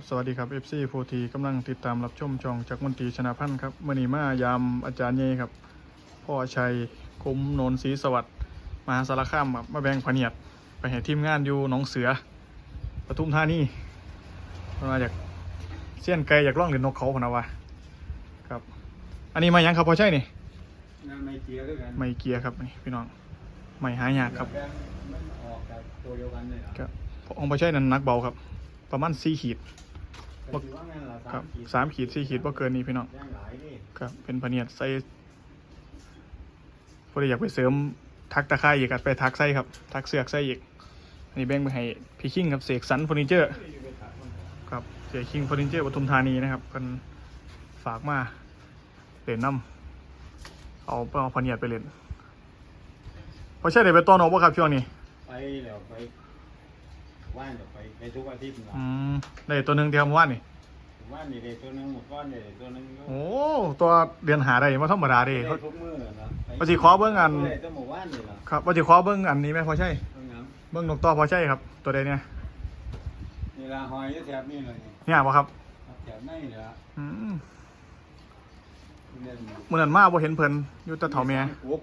บสวัสดีครับ FC โฟทีกำลังติดตามรับชมช่องจากมนตรีชนะพันธ์ครับมื่อนี้มายามอาจารย์เย่ครับ พ่อชัยคุ้มโนนศรีสวัสดิ์มหาสารคามครับมาแบ่งพะเนียดไปให้ทีมงานอยู่หนองเสือปทุมธานีเพิ่นมาจากเสี้ยนไกลอยากล่องเหรียญนกเขาพะนะวะครับ อันนี้มายังครับพ่อชัยนี่นั่นไม่เจียด้วยกันไม่เกียร์ครับนี่พี่น้องไม่หายากครับมันออกจากตัวเดียวกันเลยเหรอครับของพ่อชัยนั้นหนักเบาครับประมาณสี่ขีด แต่ถือว่างั้นเหรอครับสามขีดสี่ขีดว่าเกินนี้พี่น้องครับเป็นพเนียดใส่พอดีอยากไปเสริมทักตะไคร้อีกไปทักไส้ครับ ทักเสือกไส้อีกอันนี้แบ่งไปให้พี่คิงครับเสกสรรเฟอร์นิเจอร์ครับเสกคิงเฟอร์นิเจอร์ปทุมธานีนะครับกันฝากมาเล่นน้ำเอาเอาพเนียดไปเล่นพอใช่เดี๋ยวไปต้อนออกป่ะครับช่วงนี้ไปแล้วไป ว่านเดี๋ยวไปไปทุกอาทิตย์นะอืมได้ตัวหนึ่งเดียวเมื่อวานนี่ว่านนี่ได้ตัวหนึงหมดก้อนนี่ได้ตัวหนึงโอ้ตัวเรียนหาได้มาธรรมดาเด้ ได้เขาทุกมื้อนะไปว่าสิขอเบิ่งอัน ได้ตัวหมู่บ้านนี่เหรอครับว่าจะขอเบิ้งอันนี้ไหมพอใช่เบิ่งน้เบิ้งนกต่อพอใช่ครับ ตัวใดเนี่ยำนี่ละหอยอยู่แถบนี่เลยนี่เนี่ยป่ะครับแถบในนี่ละอืมเล่นเมื่อนั้นมาบ่เห็นเพิ่นอยู่แตะเถาแม่กุ๊บ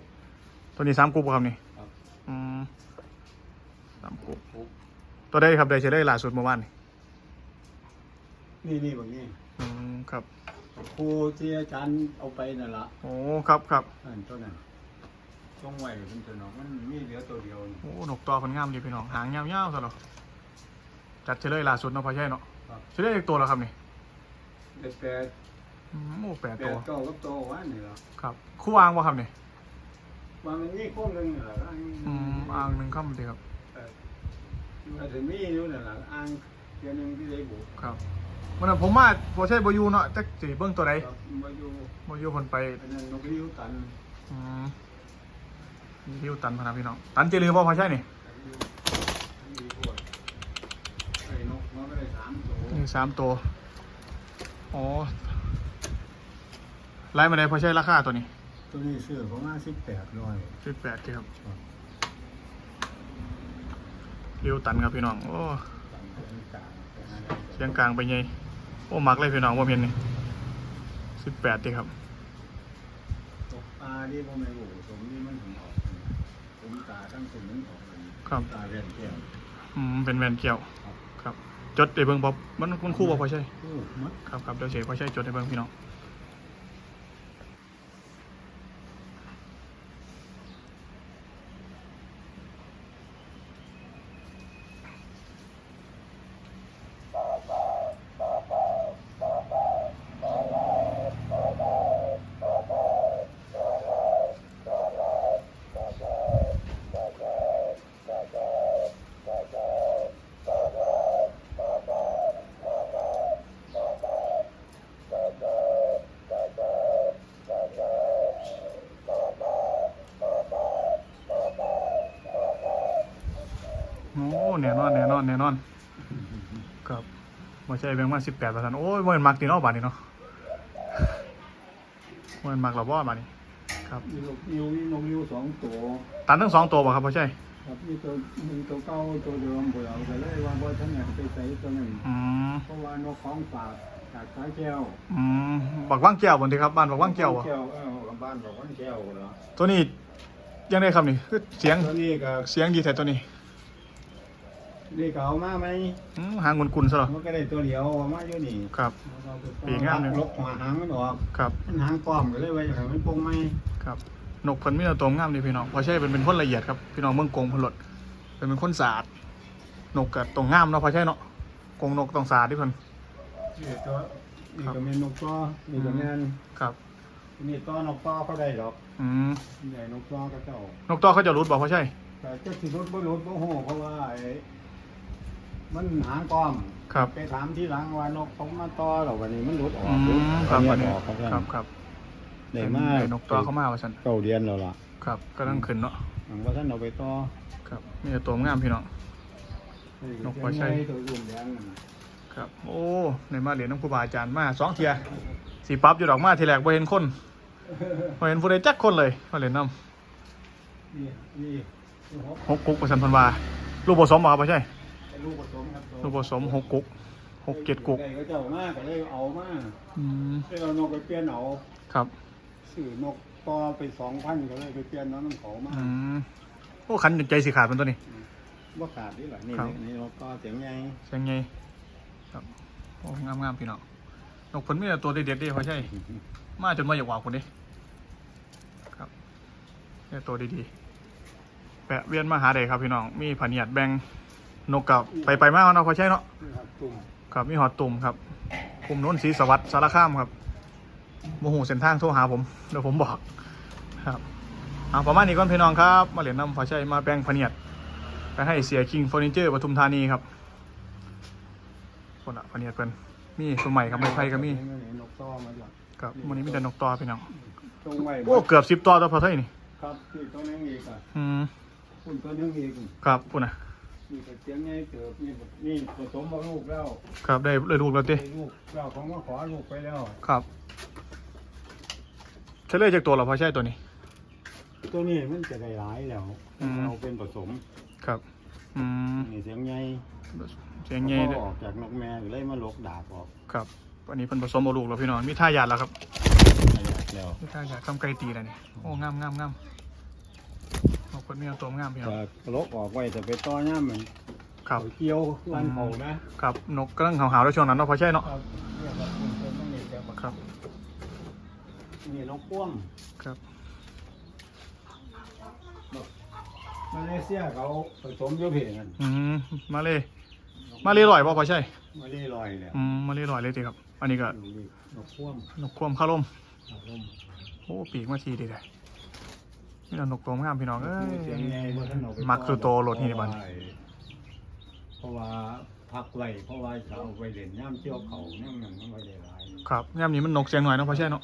ตัวนี้สามกรุ๊ปบ่ครับนี่ครับ อืมสามกรุ๊ปกุ๊บ ตัวใดครับได้เฉลยล่าสุดเมื่อวานนี่นี่นี่บางนี่อืมครับครูที่อาจารย์เอาไปนั่นละโอ้ครับครับนั่นตัวนั้นต้องไหวเป็นตัวน้องมันมีเหลือตัวเดียวนี่โอ้นกต่อคนงามดีพี่น้องหางยาวๆซะเหรอจัดเฉลยล่าสุดเนาะพอใช่เนาะครับเฉลยอีกตัวแล้วครับนี่เด็กแปดอืมโอ้แปดแปตัวดเก้ากับตัวว่านนี่เหรอครับคู่วางบ่ครับนี่ว่ามันมีข้อหนึ่งเหรออ้างอืมอ่างหนึ่งค่ำดีครับ มันถึงมีอยู่นั่นแหละอ้างเทียหนึงที่ได้บุกครับมันนนผมมาพอใช่บ่อยู่เนาะจักสิเบิ่งตัวใดครับมาอยู่บ่อยู่คนไปอันนั้นนกริ้วตันอืมมีริ้วตันพะนะพี่น้อง ตันเจริญบ่พอใช่นี่มีพวกไอ้นกมันก็ได้สามตัวนี่สามตัวอ๋อไล่มาได้พอใช่ราคาตัวนี้ตัวนี้ซื้อประมาณสิบแปดร้อย สิบแปดที่ครับ ริ้วตันครับพี่น้อง โอ้ตันเป็นกลางเป็นอะไรเสียงกลางไปไงโอ้มักเลยพี่น้องว่าเพียนนี่สิบแปดที่ครับตกปลาที่พ่อแม่บุกสมนี่มันถึงออกผมตาทั้งสุนมันออกเลยครับตาเรียนเที่ยวอืมเป็นแวนเกี่ยว ครับครับจดในเบิ้งบ๊อบมันคุณครู่บ่พอใช่โอ้มัดครับครับเดี๋ยวเสียพอใช่จดในเบิ้งพี่น้อง โอ้แน่นอ นแน่นอนแน่นอน ครับมาใช่แบงค์มาสิบแปดเปอร์เซ็นต์โอ้ยมันมักตีเนอกบาทนี่เนาะมันมักเราบ่บาทนี่ครับมีนกนิ้วมีนกนิ้วสองตัวตันทั้งสองตัวบ่ครับพ่อใช่ครับมีตัวมีตัวเก้าตัวเดิมบ่เอาไปเลยว่าบ่ท่านไหนไปใส่ตัวนั้นอืมเพราะว่านกของฝากจากสายแก้วอืมบักว่างแก้วบนทีครับบ้านบักว่างแก้วบ่แก้วเออบ้านบอกว่างแก้วเหรอตัวนี้ยังได้ครับนี่คือเสียงตัวนี้ก็เสียงดีแต่ตัวนี้ นี่ก็เอามาไหมอืมหางกุนๆซะเหรอมันก็ได้ตัวเดียวเอามาอยู่นี่ครับ ปีกงามเลย ลบหัวหางมันออกครับ มันหางป้อมก็เลยไว้อย่างมันปงไหมครับนกเพิ่นมีแต่ตัวงามดีพี่น้องพ่อใช่เป็นเป็นคนละเอียดครับพี่น้องเมืองกงเพนหลดเป็นเป็นคนสะอาดนกกับตรงงามเนาะพ่อใช่เนาะกงนกต้องสะอาดที่เพิ่นนี่ตัวนี่ก็เป็นนกต้อนี่ก็แม่นครับนี่ต้อนกต้อเขาได้หรอกอืมใหญ่นกต้อก็เจ้านกต่อเขาจะรุดบอกพ่อใช่ แต่เจ้าสิรถบ่รถบ่โหเพราะว่าไอ้ มันหางก้อมครับ ไปถามที่หลังว่านกผมมาต่อหรอวันนี้มันหลุดอออืกมครับวัวันนนี้นี้ออกครับครับครับได้มาได้นกต่อเข้ามาว่าซั่นเก้าเดือนแล้วล่ะครับก็ต้องขึ้นเนาะหลังว่าท่านเอาไปต่อครับมีแต่ตัวงามพี่น้อง นกบ่ใช่ตัวอื่นแดงนั่นน่ะครับโอ้ในมาเหรียญน้องครูบาอาจารย์มาสองเทียสีปั๊บอยู่ดอกมาทีแรกบ่เห็นคนบ่เห็นผู้ใดจักคนเลยมาเหรียญน้นี่นี่นี่หกำหกกุ๊กประสันพันวาลูกผสมบ่ครับพ่อใช่เป็น ลูกผสมครับตัวลูกผสมหกกุ๊กหกเจ็ดกุกได้ก็เจ้ามาก็เลยเอามาอืมเลยเอานกไปเปลี่ยนเอาครับซื้อนกต่อไปสองพันก็เลยไปเปลี่ยนน้องน้ำเขามาอืมโอ้ขันใจสิขาดเป็นตัวนี้บ่ขาดนี่แหละนี่ครับนี่นกต่อเสียงใหญ่เสียงไงครับโอ้งามงามๆพี่น้องนกผลมีแต่ตัวเด็ดๆเดิเขาใช่ มาจนมาอยากว่าคนนี้ครับเนี่ยตัวดีๆแปะเวียนมาหาเด็ครับพี่น้อง มีผาเนียดแบง นกกับไปไปมากเนาะพอใช่เนาะนี่ครับตุ่มครับมีหอดตุ่มครับคุมโน้นสีสวัสดิ์สารข้ามครับโมโหเส้นทางโทรหาผมเดี๋ยวผมบอกครับเอาประมาณนี้ก่อนพี่น้องครับ มาเหรียญนำพอใช่มาแบงผาเนียดไปให้เสียคิงเฟอร์นิเจอร์ปทุมธานีครับคนละผาเนียดเพิ่นมีสมัยครับไม่ไพ่ก็มีนกต่อมาจากครับวันนี้มีแต่นกต่อพี่น้องตรงไว้โอ้เกือบสิบตัวตัวพอเท่านี้นี่ครับที่ตัวนึงอีกอะอืมคุณตัวนึงอีกครับปุ่นนะ มีแต่เสียงใหญ่เติบนี่นี่ผสมมาลูกแล้วครับได้เลยดูกแล้วติได้ลูกเราของมาขอลูกไปแล้ว ครับเฉลยจากตัวเราพอใช่ตัวนี้ ตัวนี้มันจะได้หลายแล้วอืมเราเป็นผสมครับอืมนี่เสียงใหญ่เสียงเงี้ยพด้วอยออกจากนกแม่ก็เลยมาลกดาบออกครับวันนี้เพิ่นผสมเอาลูกแล้วพี่น้องมีท่าหยาดแล้วครับไม่อยากแล้วมีท่าหยาดคำไก่ตีแล้วนี่โอ้งามงามงามขอบ คนมีเอาตัวงามพี่น้องจะลกออกไว้แต่ไปต่อย่ามมันครับเขาเกี่ยววันเขานะครับนกกำลังหาวๆแล้วช่วงนั้นเนาะพอใช่เนาะครับเนี่ยแบบคุณเป็นต้องมีแบบครับนี่นกพ่วงครับมาเลเซียเขาผสมอยูเพนั่นอืมมาเลยมาเลยลอยป่ะพอใช่มาเลลอยเลยอืมมาเลยลอยเลยติครับ อันนี้ก็นกพ่วงนกควมข้าลมนกพ่วงโอ้ปีกมาทีเดียว นี่เรานกตัวงามพี่น้องเอ้ยเสียงไงบ่ทันเอาไปมักคือโตโหลดนี่บัดเพราะว่าพักไว้เพราะว่าเขาเอาไปเล่นย่ามเชี่ยวเขาเนี่ยมันมันไม่ได้หลายครับย่ามนี้มันนกเสียงหน่อยเนาะพอใช่เนาะ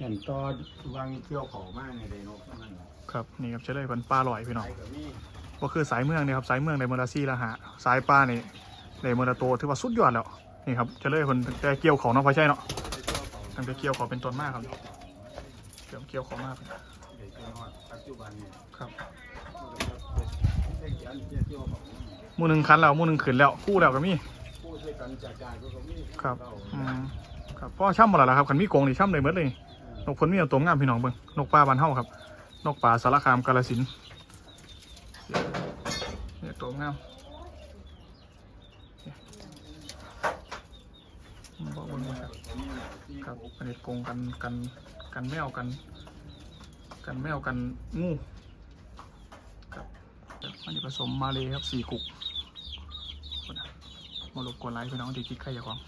อย่างตอนวางเชี่ยวเขามากในไดนกนั่นแหละครับนี่ครับเฉลยเป็นปลาลอยพี่น้องไอ้กับนี่ก็คือสายเมืองเนี่ยครับสายเมืองในเมอร์ซี่ละหะสายปลานี่ในเมอร์โตถือว่าสุดยอดแล้วนี่ครับเฉลยคนแต่เกี่ยวเขาเนาะพอใช่เนาะไอ้เชี่ยวเขาตั้งแต่เกี่ยวเขาเป็นต้นมากครับเกี่ยวเกี่ยวเขามาก ไอ้เชี่ยวเขาปัจจุบันเนี่ยครับไอ้เชี่ยวเชี่ยวเขาหมูหนึ่งคันแล้วหมูหนึ่งขืนแล้วคู่แล้วก็มีผู้ช่วยกันจ่ายจ่ายก็ก็มีครับอืมครับพ่อช่ำหมดแล้วล่ะครับขันมีโกงนี่ช่ำเลยหมดเลย นกพลมีเอาตัวงามพี่น้องเบิ่งนกป่าบานเฮาครับ นกป่าสารคามกาลสินธุ์เนี่ยตัวงามเนี่ยบอกเบิ่งว่าครับครับอันนี้โกงกันกันกันแมวกัน กันแมวกันงูครับอันนี้ผสมมาเลยครับสี่กุกคนน่ะมาลบกวนไลค์พี่น้องที่คิดใครอยากความ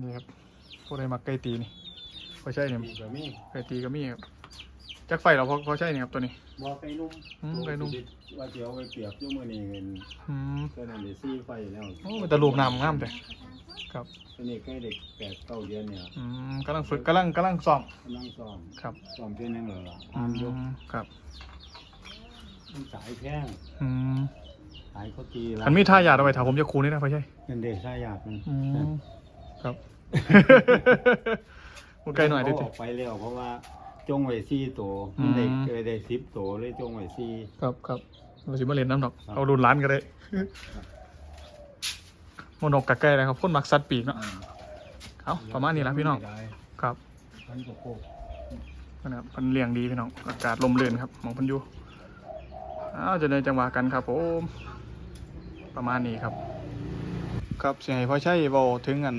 นี่ครับพวกใดมาไก่ตีนี่พอใช่เนี่ยมีก็มีไก่ตีก็มีครับจักไฟเราพอพอใช่เนี่ยครับตัวนี้บ่ไก่นุ่มอืมไก่นุ่มว่าเจียวไปเปรียบอยุ่มือนี่เงินอืมก็นั่นเดี๋ยวซี่ไฟแล้วโอ้มันแต่ลูกน้ำงามแต่ ครับตัวนี้ใกล้เด็กแปดเก้าเดือนเนี่ยอืมกำลังฝึกกำลังกำลังซ้อม กำลังซ้อมครับ ซ้อมเพียงนึงเหรออือ่านยกมครับมันสายแพงอืมสายเขาตีอันมีท่าหยาดเอาไว้ถามผมจะคูนี่นะพอใช่เป็นเด็กชายหยาดมันอืมครับพูดไกลหน่อยดิเขาออกไปแล้วเพราะว่าจงไว้ซี่ตัวอืมเด็กเคยได้สิบตัวเลยจงไว้ซี่ ครับครับเราสิมาเล่นน้ำดอกครับเอารุนร้านก็ได้โมนกกะแก่เลยครับพ่นมักสัตว์ปีกเนาะเอาประมาณนี้ละพี่น้องได้ครับพันกว่าโคกนะครับมันเลี้ยงดีพี่น้องอากาศลมเรือนครับหมองเพันอยูอ้าวจะในจังหวะกันครับผมประมาณนี้ครับ ครับเสียงให้พ่อใช่เบาถึงอัน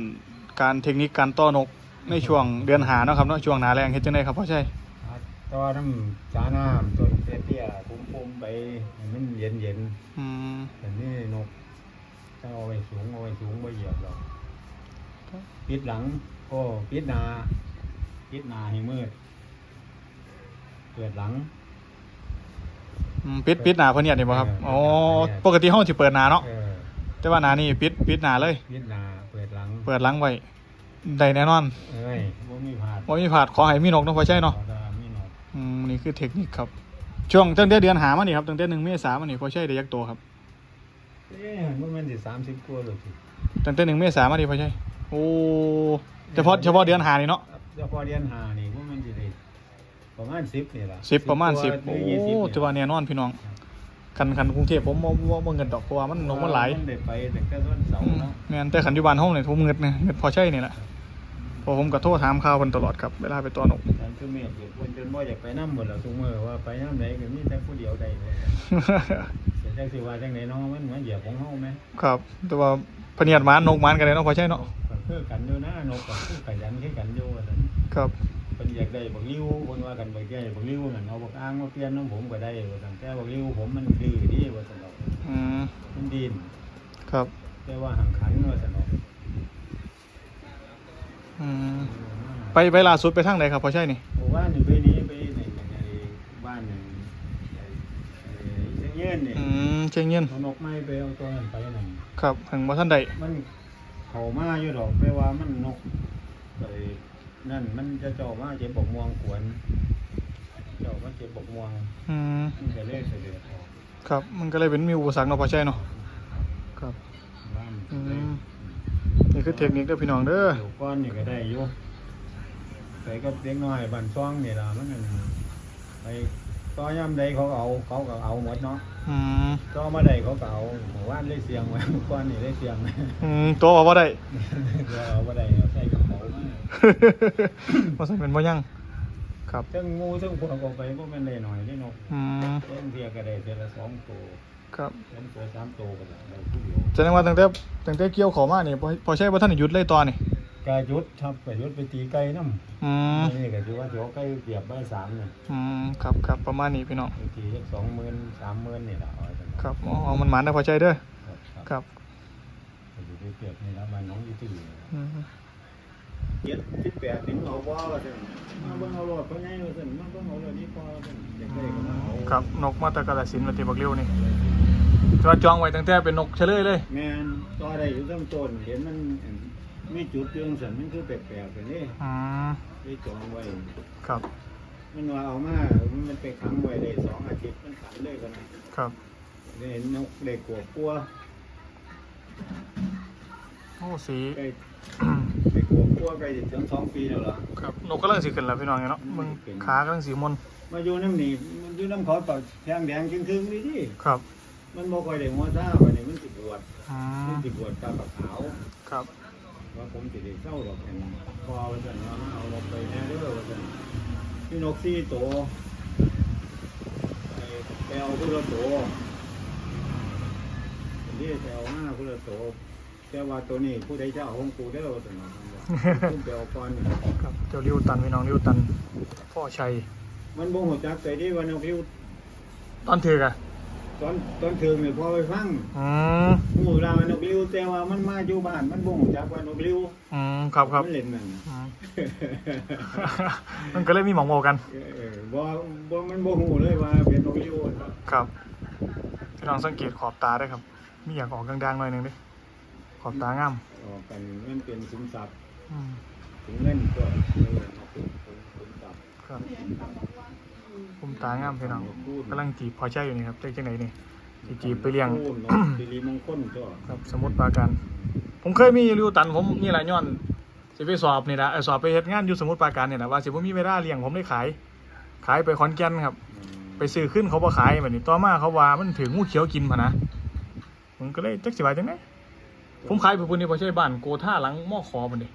การเทคนิคการต้อนกในช่วงเดือนหาเนาะครับเนาะช่วงหนาแรงเฮ็ดจังไดครับพ่อใช่ต่อน้ำจาน้ำตัวเตี้ยๆปุ่มๆไปให้มันเย็นเย็นอืมๆแต่นี่นก ถ้าเอาไว้สูงเอาไว้สูงไม่เหยียบหรอกครับปิดหลังโอ้ปิดหนาปิดหนาให้มืดเปิดหลังอืมปิดปิดหนาเพิ่นเนี่ยนี่บ่ครับเอออ๋อเปิดหน้าปกติห้องสิเปิดหนาเนาะเออแต่ว่าหนานี่ปิดปิดหนาเลย ปิดหนาเปิดหลังเปิดหลังไว้ได้แน่นอนเอ้ยว่ามีผาดบ่มีผาดขอให้มีนกเนาะพ่อใช่เนาะขอดามีนกอืมนี่คือเทคนิคครับ ช่วงตั้งแต่เดือนหามานี่ครับตั้งแต่หนึ่งเมษามานี่พ่อใช่ได้ยักษ์โตครับ เอ๊ะมันมันสิสามสิบกว่าหรือสิตั้งแต่หนึ่งเมษามาดิพ่อใช่โอ้เฉพาะเฉพาะเดือนหานี่เนาะ เฉพาะเดือนหานี่ว่ามันสิได้ประมาณสิบนี่ล่ะสิบประมาณสิบกว่โอ้หรือยี่สิบนี่ถือว่าแน่นอนพี่น้องคันคันกรุงเทพผมบ่บ่บ่เงินดอกเพราะว่ามันนกมันหลายมันได้ไปแต่แค่ต้นเสาอืมเนาะแม่นแต่ขันอยู่บ้านห้องเนี่ยผมเงิดนะเงิดพอใช่นี่แหละเพอผมก็โทรถามข่าวเพิ่นตลอดครับเวลาไปตัวนกนั่นคือเมียเหตุผลจนบ่อยากไปน้ำหมดแล้วทุกมื้อว่าไปน้ำไหนก็มีแต่ผู้เดียวใดเลยแต่ จังสิว่าจังไหนเนาะมันเหมือนเหยียบของเฮาไหมครับ แต่ว่าพะเนียดหมานนกหมานกันเลยเนาะพอใช่เนาะก็คือกันอยู่นะนกก็คือขยันคือกันอยู่ว่าซั่นครับเพิ่นอยากได้บักลิ้วเพิ่นว่ากันบักใหญ่บักลิ้วนั่นเอาบักอ้างมาเปลี่ยนน้ำผมก็ได้ว่าซั่นแต่บักลิ้วผมมันดื้อดีว่าซั่นดอกอืมมันดินครับแต่ว่าหังขันว่าซั่นดอกอืมไปไปล่าสุดไปทางไหนครับพอใช่นี่หมู่บ้านนี่ไปนี้ งยืนนี่อืมเชียงยืนเอานกไม้ไปเอาตัวนั้นไปนั่นครับถึงบ่ทันใดมันเข้ามาอยู่ดอกแปลว่ามันนกไปนั่นมันจะเจ้ามาเจ็บบกม่วงขวนเจ้ามาเจ็บบกม่วงอืมมันก็เลยเสด็จออกครับ มันก็เลยเป็นมีอุปสรรคเนาะพอใช่เนาะครับ บ้านอืม นี่คือเทคนิคเด้อพี่น้องเด้อ เดี๋ยวก้อนนี่ก็ได้อยู่ไปกับเด็กน้อยบ้านซ่องนี่ล่ะมันนั่นไป ต่อย่ำใดเขาก็เอาเขาก็เอาหมดเนาะอืมต่อมาใดเขาก็เอาหมู่บ้านได้เสียงไว้ก้อนนี่ได้เสียงไว้อืมตัวว่าบ่ได้ เดี๋ยวเอาบ่ได้เอาใส่กระเป๋ามาบ่ใช่เป็นบ่ยังครับทั้งงูทั้งพวกเอาไปพวกมันได้หน่อยได้นกอืมเล่นเทียก็ได้เทียละสองตัวครับเล่นตัวสามตัวก็ได้ได้ผู้เดียวแสดงว่าตั้งแต่ตั้งแต่เกี่ยวเขอมานี่พอพอใช่บ่ทันได้หยุดเลยตอนนี่ กายุดครับกายุดไปตีไก่น้ำอืมนี่ก็ถือว่าถือว่าไก่เกียบใบสามเนี่ยอืมครับครับประมาณนี้พี่น้อง ไปตีสักสองหมื่นสามหมื่นนี่แหละเอาไว้กันนะครับอ๋อเอามันหมานได้พอใจเด้อครับครับไปอยู่ที่เกียบนี่แล้วมันน้องอยี่ที่อืมเจ็ดสิบแปดถึงเอาบ่ว่าซั่นมาเบิ่งเอารถเพราะไงว่าซั่นมาเบิ่งเอารถนี่พอว่าซั่นเด็กได้ก็มาเอาครับนกมาแตะกาฬสินธุ์มาติบักเร็วนี่จอดจองไว้ตั้งแต่เป็นนกเฉลยเลย แม่นต่อได้อยู่ต้นต้นเห็นมัน มีจุดเรื่องสันมันคือแปลกๆแบบนี้อืมได้จองไว้ ครับ มันว่าเอามามันไปขังไว้ได้สองอาทิตย์มันขังเลยกันนะครับ ได้นกได้กลัวกลัวโอ้สี ได้ได้กลัวกลัวไปถึงสองปีแล้วล่ะ ครับนกกำลังสิขึ้นแล้วพี่น้องเนาะมึงขากำลังสีมนมาอยู่น้ำหนีมันอยู่น้ำเขาเปล่าแทงแดงครึ่งๆนี่ดิครับมันบ่ค่อยได้หัวซ่าไปนี่มันสิบวชอืมัมนสิบวชตาปากขาว ครับ ว่าผมสิได้เศร้าหรอกแอนพอว่าซั่นว่าเอาลงไปแน่เด้อว่าซั่นพี่นกสี่ตัวไปไปเอาพุทธโตนี่ไปเอาห้าพุทธโตแต่ว่าตัวนี้ผู้ใดจะเอาของกูได้อว่าซั่นว่าขึ้นไปเอาก่อนครับเจ้าริวตันพี่น้องริวตัน พ่อชัย มันบ่ฮู้จักใจดีว่านกพิวตอนถือกอะ ตอนตอนถึงนี่พอไปฟังอืมฮู้ลาวานกพิวแต่ว่ามันมาอยู่บ้านมันบ่ฮู้จักว่านกพิวอืมครับครับมันเล่นนั่นอืมมันก็เลยมีหมองโมกันเออเออบ่บ่มันบ่ฮู้เลยว่าเป็นนกพิวครับครับพี่น้องสังเกตขอบตาด้วยครับ มีอยากออกดังๆหน่อยหนึ่งดิขอบตางามออกกันมันเป็นสินทรัพย์อืม ถึงเงินก็เออเอาเป็นเป็นสินทรัพย์ครับผ มตางามพี่น้องกำลังจีบพอใช่อยู่นี่ครับเจ๊จังไหนนี่สิจีบไปเลี้ยงโอ้นกสิริมงคลก็ครับสมุดปราการผมเคยมีริวตันผมนี่แหละย้อนสิไปสอบนี่นะเออสอบไปเฮ็ดงานอยู่สมุดปราการเนี่ยนะว่าสิผมมีเวลาเลี้ยงผมได้ขาย ขายไปขอนแก่นครับอืมไปซื้อขึ้นเขาบ่ขายแบบนี้ต่อมาเขาว่ามันถึงงูเขียวกินพะนะผมก็เลยจักสิว่าจังไดผมขายไปพุ่นนี่บ่ใช่บ้านโกท่าหลังมอขอมันดิ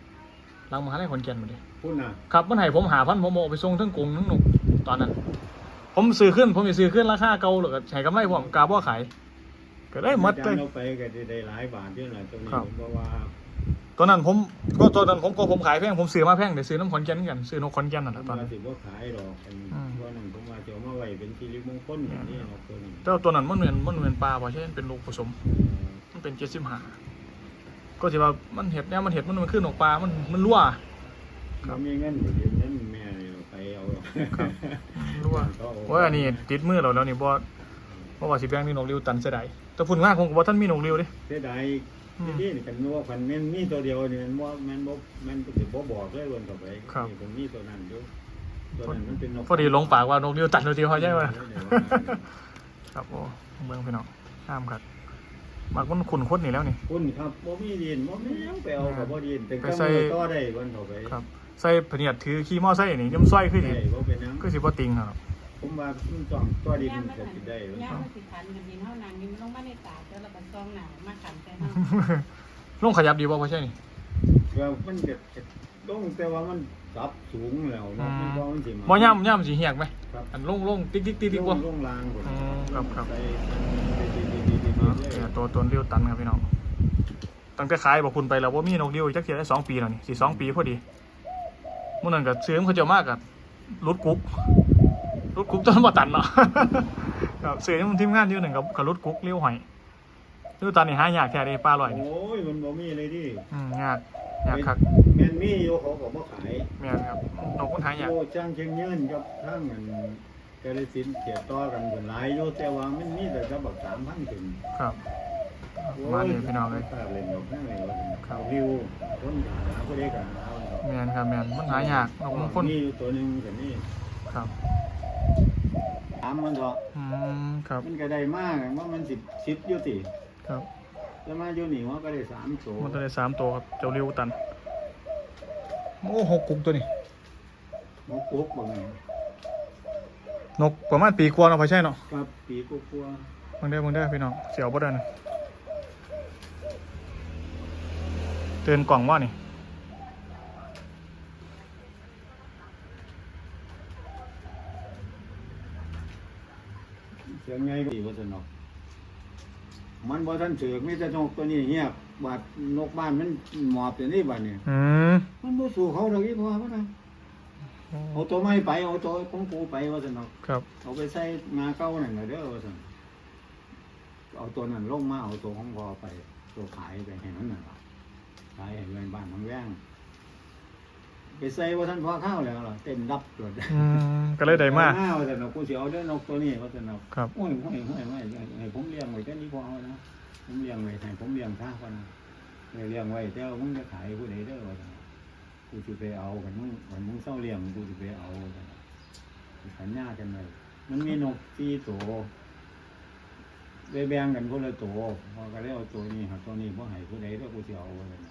หลังมหาลัยขอนแก่นมันดิพูดน่ะครับมันให้ผมหาพันผมเอาไปส่งทั้งกรุงทั้งหนุกตอนนั้น ผมซื้อขึ้น ผมสิซื้อขึ้นราคาเก่าแล้วก็ใช้กำไรผมกาบ่ขายก็ได้หมดอาเลจารยย์เอาไปก็ได้หลายบาทอยู่น่ะตรงนี้ครับผมบอกว่าตอนนั้นผมก็ตอนนั้นผมก็ผมขายแพงผมซื้อมาแพงเดี๋ยวซื้อน้ำขอนแก่นกันซื้อนกขอนแก่นนั่นแหละตอนว่านั้น สิบ่ขายหรอกอันอืมว่านั่นผมว่าจะเอามาไว้เป็นสิริมงคลอย่างนี้เนาะตัวนี้แต่ว่าตัวนั้นมันเหมือนมันเหมือนปลาเพราะฉะนั้นเป็นลูกผสม มันเป็นเจ็ดสิบห้าก็ถือว่ามันเห็ดเนี่ยมันเห็ดมันมันขึ้นนกปลามันมันรั่วครับมีเงินอยู่เดี๋ ครับรั่วว่าอันนี้ติดมือเราแล้วนี่บ่บ่ว่าสิแบ่งนี่นกริวตันเสียดายแต่พุ่นงานคงก็บ่ท่านมีนกริวเดิเสียดายอืมที่นี่กันว่าคันแม่นมีตัวเดียวนี่มันว่ามันบ่มันสิบ่บอกเลยวันต่อไปครับนี่ผมมีตัวนั้นอยู่ตัวนั้นมันเป็นนกพอดีลงปากว่านกริวตันตัวเดียวเขาใช่ไหมเดี๋ยวว่าครับโอ้เบิ่งพี่น้องห้ามครับมักมันขุนคดนี่แล้วนี่คุณครับบ่มีดินบ่มีหยังไปเอากับบ่ดินแต่ไปก็ใส่มือต่อได้วันต่อไปครับ ใส่ผนิยดถือขี้หม้อไส้นี่ย่ำซ้อยขึ้นได้นี่บ่เป็นหยังก็สิบ่ติงครับผมว่ามันต้องตัวดินย่ามมันจะหันสิได้ย่ามมันสิขันกันดินเท่านั้นนี่มันลงมาในตาแล้วเราก็ซองหนามาขันใส่เฮาลงขยับดีบ่พ่อใช่นี่ว่ามันก็ต้องแต่ว่ามันสับสูงแล้วเนาะมันบ่มันสิมาบ่ย่ำย่ำสิเหียกไหมครับอันลงลงติ๊กติ๊กติ๊กติ๊กบ่ลงลางพุ่นอืมครับครับใส่ดีๆๆๆๆเนาะเนี่ยตัวตัวริ้วตันครับพี่น้องตั้งแต่ขายบอกคุณไปแล้วว่ามีนกริ้วจักเทียได้สองปีแล้วนี่สี่สองปีพอดี มื่อนั้นก็ซื้อมันเขาเจ้ามากกับรุดกุ๊กรุดกุ๊กต้นบ่ตันเนาะครับซื้อให้มันทีมงานอยู่หนึ่งกับกับรุดกุ๊กเลี้ยวหอยริ้วตันนี่หายากแค่ได้ปลาลอยนี่โอ้ยมันบ่มีเลยดิอืมยากยากคักแม่นมีอยู่เขาก็บ่ขายแม่นครับนกมันหายากโอ้จ้างเชียงยืนกับทางอันกาฬสินธุ์เกียรติต่อกันเพิ่นหลายอยู่แต่ว่ามันมีแต่ก็บัก3,000ถึงครับมาเลยพี่น้องเลยโยเล่นดอกนั่นเลยว่าครับเขาวิวคนหาผู้ใดก็หาเอาเนาะ แม่นครับแม่นมันหายากนกมงคลมีอยู่ตัวหนึงก็นี่ครับถามมันเถอะอืมครับมันก็ได้มากว่ามันสิบสิบอยู่ติครับแล้วมาอยู่นี่ว่าก็ได้สามตัวมันตัวได้สามตัวครับเจ้าริ้วตันโอ้หกกุ๊กตัวนี้นกปุ๊กบ่ไงนกประมาณปีกว่าเนาะพอใช่เนาะกับปีกกลัวมึงได้อมึงได้อพี่น้องเสียวบ่ได้นะเตือนกล่องว่านี่ สียงไงก็ดีว่าสนอกมันบ่ทันเสือกมีแต่นกตัวนี้เงียบบาดนกบ้านมันหมอบแต่นี่บาดเนี่ยอืมมันบ่สู่เขาดอกอีพอมันนะเอาตัวไม้ไปเอาตัวของปูไปว่าสนอกครับ เอาไปใส่งาเก้านั่นน่ะเด้อว่าซั่นเอาตัวนั้นลงมาเอาตัวของพอไป ตัวขายไปให้มันนั่นล่ะขายให้เงินบ้านของแว่ง ไปใส่ว่าท่านพอข้าวแล้วล่ะเต็มรับตัวอืมก็เลยได้มาเอว่าแต่นกกูสิเอาเด้อนกตัวนี้ว่าแต่นกครับ โอ้ยโอ้ยโอ้ยโอ้ยให้ผมเลี้ยงไว้แค่นี้พอเอานะผมเลี้ยงไว้ให้ผมเลี้ยงซะก่อนนะให้เลี้ยงไว้แต่ว่ามึงจะขายผู้ใดเด้อว่าซั่นกูสิไปเอากันมึงวันมึงเศร้าเลี้ยงกูสิไปเอาว่าซั่นสัญญากันเลยมันมีนกที่ตัวไปแบ่งกันคนละตัวพอก็เลยเอาตัวนี้หาตัวนี้บ่ให้ผู้ใดเด้อกูสิเอาว่าซั่น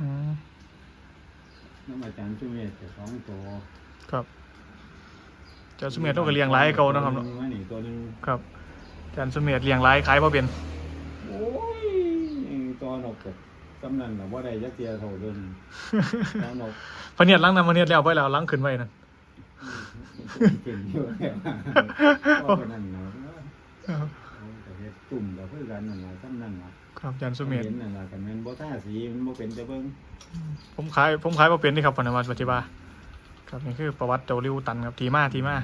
อืม น้ำอาจารย์ชุเมศจะสองตัวครับเจ้าสมเด็จต้องก็เลี้ยงหลายเก่านะครับเนาะตัวหงมานี่ตัวหนึงครับอาจารย์สมเด็จเลี้ยงหลายขายบ่เป็นโอ้ยตัวนกกับกำนันแบบว่าได้ยักเจียเท่าเดินตัวนกพะเนียดล้างน้ำพะเนียดแล้วไปแล้วล้างขึ้นไว้นั่นเก่งอยู่แล้วก็เป็นนั่นเนาะแต่เฮ็ดตุ่มกับเพื่อกันนั่นแหละกำนันน่ะ ครับอาจารย์สมเด็จเห็นนั่นล่ะกันแม่นบ่ท่าสีมันบ่เป็นแต่เบิ่งผมขายผมขายบ่เป็นนี่ครับพนวัตปัจจุบันครับนี่คือประวัติเจ้าริ้วตันครับทีมาทีมา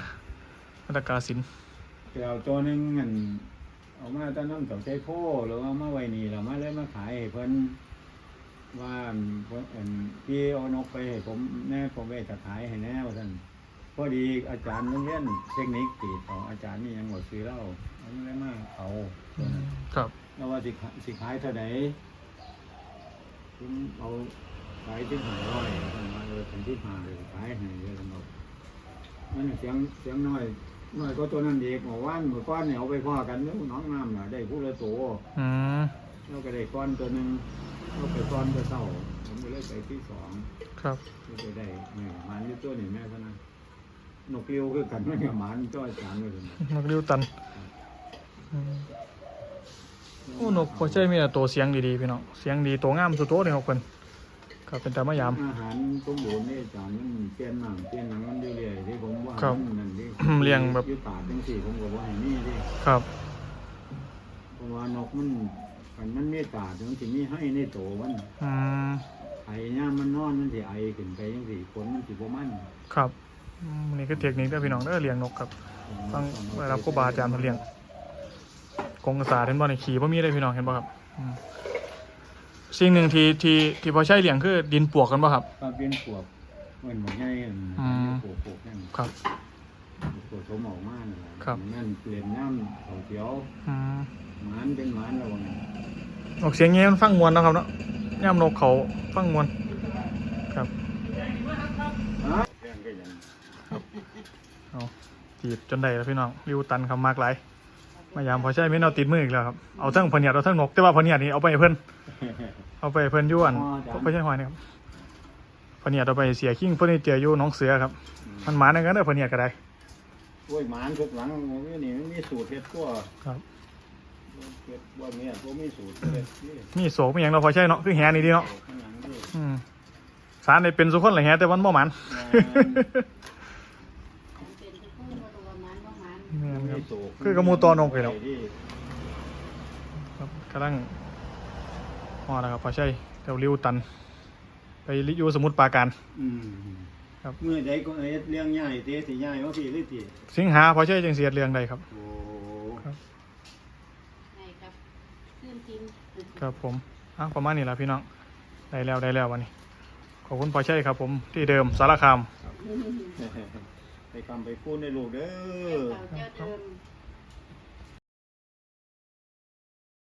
มาตรกาศิลป์ไปเอาตัวหนึงนั่นเอามาตอนนั้นต้องใช้โพหรือเอามาไว้นี่แล้วมาเลยมาขายให้เพิ่นว่าเพิ่นเอิ่นพี่เอานกไปให้ผมแน่ผมไปจะขายให้แน่ว่าซั่นพอดีอาจารย์โรงเรียนเทคนิคตีของอาจารย์นี่ยังหมดซื้อเหล้า เอาไม่ได้มาเอาตัวนั้นครับ แล้วว่าสิขายสิขายเท่าไหร่ผมเอาขายที่หาร้อยผมว่าเออเป็นที่หาเลยขายให้เลยสมมติมันเสียงเสียงน้อยน้อยก็ตัวนั้นเด็กหมู่ว่านหมู่ก้อนเนี่ยเอาไปพ่อกันแล้วน้องน้ำน่ะได้ผู้ละตัวอืมแล้วก็ได้ก้อนตัวหนึ่งเอาไปก้อนตัวเศร้าผมก็เลยไปที่สอง ครับก็จะได้เนี่ยหมันอยู่ตัวนี่แม่พะนะนกเลี้ยวคือกันมันกับหมันจ้อยจานเลยนกริ้วตันอืม โอ้นกพอใช่มีแต่ตัวเสียงดีๆพี่น้อง เสียงดีตัวงามสุดโตเลยของเพิ่นครับเป็นตามายาม อาหารสมบูรณ์นี่จานมันเปลี่ยนหนังเปลี่ยนหนังมันเรื่อยๆที่ผมว่าครับมันนั่นที่เลี้ยงแบบอยู่ตาดจังสี่ผมก็ว่าให้นี่ดิครับ เพราะว่านกมันกันมันมีตาดจังสิมีให้ในโตมันอืม ไอ้ย่ามมันนอนมันสิไอขึ้นไปจังสี่ขนมันสิบ่มันครับอืมนี่คือเทคนิคเด้อพี่น้องเด้อเลี้ยงนกครับ ฟังได้รับครูบาอาจารย์มาเลี้ยง กงกษาเห็นบ่ในขี่บ่มีเลยพี่น้องเห็นบ่ครับอืมสิ่งหนึ่งที่ที่ที่พอใช้เลี้ยงคือดินปลวกกันบ่ครับก็เป็นปวกเหมือนหมดง่ายอืมปวกปวกนั่นครับปวกสมออกมานั่นแหละครับ นั่นเปลี่ยนน้ำเขาเขียวอืมหมันเป็นหมันแล้วว่างั้นออกเสียงเงี้ยมันฟังมวนเนาะครับเนาะย่ามนกเขาฟังมวนครับฮะเรื่องก็อย่างเอาจีบจนได้แล้วพี่น้องริวตันคำมากหลาย มายามพอใช้ไม่เอาติดมืออีกแล้วครับ เอาทั้งพะเนียดเอาทั้งนก แต่ว่าพะเนียดนี่เอาไปให้เพิ่นเอาไปให้เพิ่นอยวนไม่ใช่หอยนี่ครับพะเนียดเอาไปเสียขิ้งเพิ่นนี่เจออยู่หน้องเสือครับ มันหมาในกันเด้อพะเนียดก็ได้ โอ้ยหมานทุกหลังมันมีนี่มันมีสูตรเฮ็ดตัวครับ เฮ็ดบ่เนี่ยบ่มีสูตรเฮ็ดนี่มีโศกมีอย่างเราะพอใช่เนาะคือแหนี่ดีเนาะข้างหลังนี่อืมสารได้เป็นสุขคนแหละแหแต่วันบ่หมันมันเป็นทุกคนบ่รู้ว่ามันบ่มัน แม่นครับมีสูตรคือกระมูตอนงไปแล้วครับกำลังฮอดแล้วครับพอใช่เดี๋ยวริวตัน ไปลิยูสมุทรปราการ อืมครับ เมื่อใดก็เฮ็ดเรื่องใหญ่เตสิใหญ่ว่าพี่หรือติสิงหาพอใช่จึงเสียเรื่องใดครับ โอ้ใช่ครับขึ้นกินครับผมอะประมาณนี้แหละพี่น้อง ได้แล้วได้แล้ววันนี้ ขอบคุณพอใช่ครับผมที่เดิมสารคาม ไปกำไปพูดในลูกเด้อ เจ้าเดิม